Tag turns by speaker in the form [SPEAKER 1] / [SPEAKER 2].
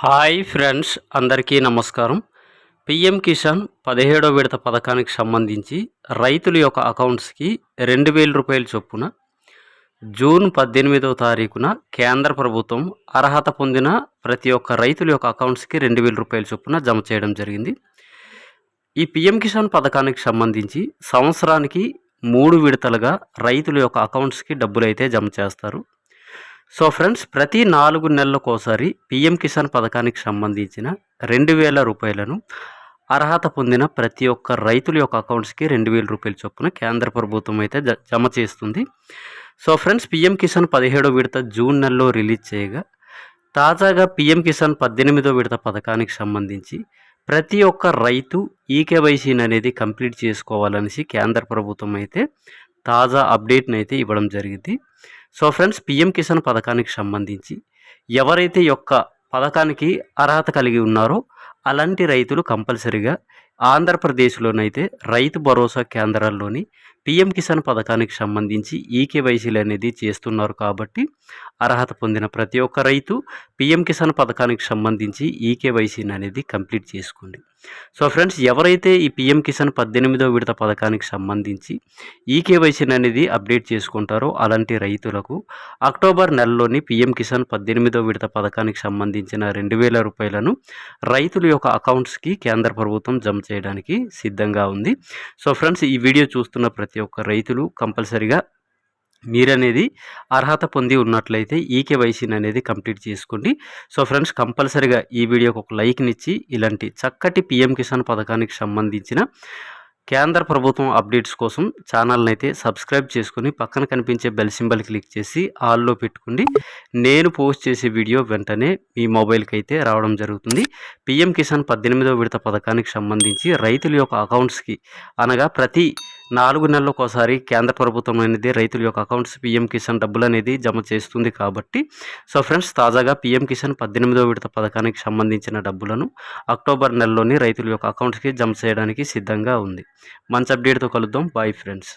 [SPEAKER 1] Hi friends అందరికీ నమస్కారం. PM Kisan పదిహేడో విడత పథకానికి సంబంధించి రైతుల యొక్క అకౌంట్స్కి రెండు వేల రూపాయల చొప్పున జూన్ పద్దెనిమిదవ తారీఖున కేంద్ర ప్రభుత్వం అర్హత పొందిన ప్రతి ఒక్క రైతుల యొక్క అకౌంట్స్కి రెండు వేల రూపాయల చొప్పున జమ చేయడం జరిగింది. ఈ పిఎం కిసాన్ పథకానికి సంబంధించి సంవత్సరానికి మూడు విడతలుగా రైతుల యొక్క అకౌంట్స్కి డబ్బులు అయితే జమ చేస్తారు. సో ఫ్రెండ్స్ ప్రతి నాలుగు నెలలకోసారి పిఎం కిసాన్ పథకానికి సంబంధించిన రెండు వేల రూపాయలను అర్హత పొందిన ప్రతి ఒక్క రైతుల యొక్క అకౌంట్స్కి రెండు వేల రూపాయల చొప్పున కేంద్ర ప్రభుత్వం అయితే జమ చేస్తుంది. సో ఫ్రెండ్స్ పిఎం కిసాన్ పదిహేడో విడత జూన్ నెలలో రిలీజ్ చేయగా తాజాగా పిఎం కిసాన్ పద్దెనిమిదో విడత పథకానికి సంబంధించి ప్రతి ఒక్క రైతు ఈకేవైసీని అనేది కంప్లీట్ చేసుకోవాలనేసి కేంద్ర ప్రభుత్వం అయితే తాజా అప్డేట్ని అయితే ఇవ్వడం జరిగింది. సో ఫ్రెండ్స్ పిఎం కిసాన్ పథకానికి సంబంధించి ఎవరైతే యొక్క పథకానికి అర్హత కలిగి ఉన్నారో అలాంటి రైతులు కంపల్సరిగా ఆంధ్రప్రదేశ్లోనైతే రైతు భరోసా కేంద్రాల్లోని పిఎం కిసాన్ పథకానికి సంబంధించి ఈకేవైసీలు అనేది చేస్తున్నారు కాబట్టి అర్హత పొందిన ప్రతి ఒక్క రైతు పిఎం కిసాన్ పథకానికి సంబంధించి ఈకేవైసీని అనేది కంప్లీట్ చేసుకోండి. సో ఫ్రెండ్స్ ఎవరైతే ఈ పిఎం కిసాన్ పద్దెనిమిదో విడత పథకానికి సంబంధించి ఈకేవైసీని అనేది అప్డేట్ చేసుకుంటారో అలాంటి రైతులకు అక్టోబర్ నెలలోని పిఎం కిసాన్ పద్దెనిమిదో విడత పథకానికి సంబంధించిన రెండు వేల రూపాయలను రైతుల యొక్క అకౌంట్స్కి కేంద్ర ప్రభుత్వం జమ చేయడానికి సిద్ధంగా ఉంది. సో ఫ్రెండ్స్ ఈ వీడియో చూస్తున్న ప్రతి ఒక్క రైతులు కంపల్సరిగా మీరనేది అర్హత పొంది ఉన్నట్లయితే ఈ కేవైసీని అనేది కంప్లీట్ చేసుకోండి. సో ఫ్రెండ్స్ కంపల్సరిగా ఈ వీడియోకి ఒక లైక్నిచ్చి ఇలాంటి చక్కటి పిఎం కిసాన్ పథకానికి సంబంధించిన కేంద్ర ప్రభుత్వం అప్డేట్స్ కోసం ఛానల్ని అయితే సబ్స్క్రైబ్ చేసుకుని పక్కన కనిపించే బెల్ సింబల్ క్లిక్ చేసి ఆల్లో పెట్టుకోండి. నేను పోస్ట్ చేసే వీడియో వెంటనే మీ మొబైల్కి అయితే రావడం జరుగుతుంది. పిఎం కిసాన్ పద్దెనిమిదవ విడత పథకానికి సంబంధించి రైతుల యొక్క అకౌంట్స్కి అనగా ప్రతి నాలుగు నెలలకోసారి ఒకసారి కేంద్ర ప్రభుత్వం అనేది రైతుల యొక్క అకౌంట్స్ పిఎం కిసాన్ డబ్బులు అనేది జమ చేస్తుంది కాబట్టి సో ఫ్రెండ్స్ తాజాగా పిఎం కిసాన్ పద్దెనిమిదో విడత పథకానికి సంబంధించిన డబ్బులను అక్టోబర్ నెలలోని రైతుల యొక్క అకౌంట్స్కి జమ చేయడానికి సిద్ధంగా ఉంది. మంచి అప్డేట్తో కలుద్దాం. Bye friends